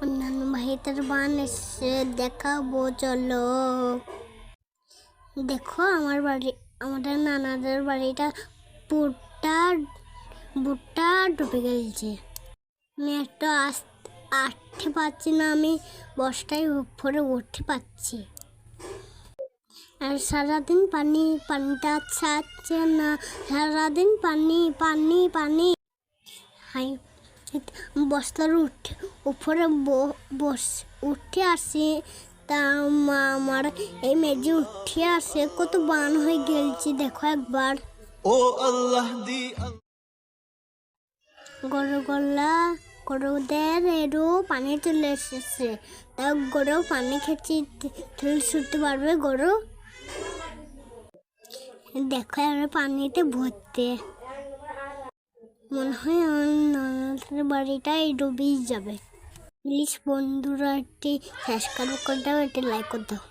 অন্যান্য বান চলো দেখো আমার বাড়ি, আমাদের নানাদের বাড়িটা পুরটা বুটটা ডুবে গেছে। একটা আস- আটতে পারছি না, আমি বস্তায় উপরে উঠতে পারছি। আর সারাদিন পানি, পানিটা ছাড়ছে না, সারাদিন পানি পানি পানি। হাই বস্তার উঠে উপরে বস উঠে আসে। তা মা আমার এই মেজে উঠে আসে। কত বান হয়ে গেলছি দেখো একবার। ও আল্লাহ দি গরু গলা গরুদের এরও পানি চলে এসেছে। তা গরু পানি খেয়েছি তুলে ছুটতে পারবে গরু? দেখো আর পানিতে ভর্তি। মনে হয় আমার বাড়িটা এই ডুবেই যাবে। প্লিজ বন্ধুরা, একটি সাবস্ক্রাইব করে দাও, একটি লাইক করতে দাও।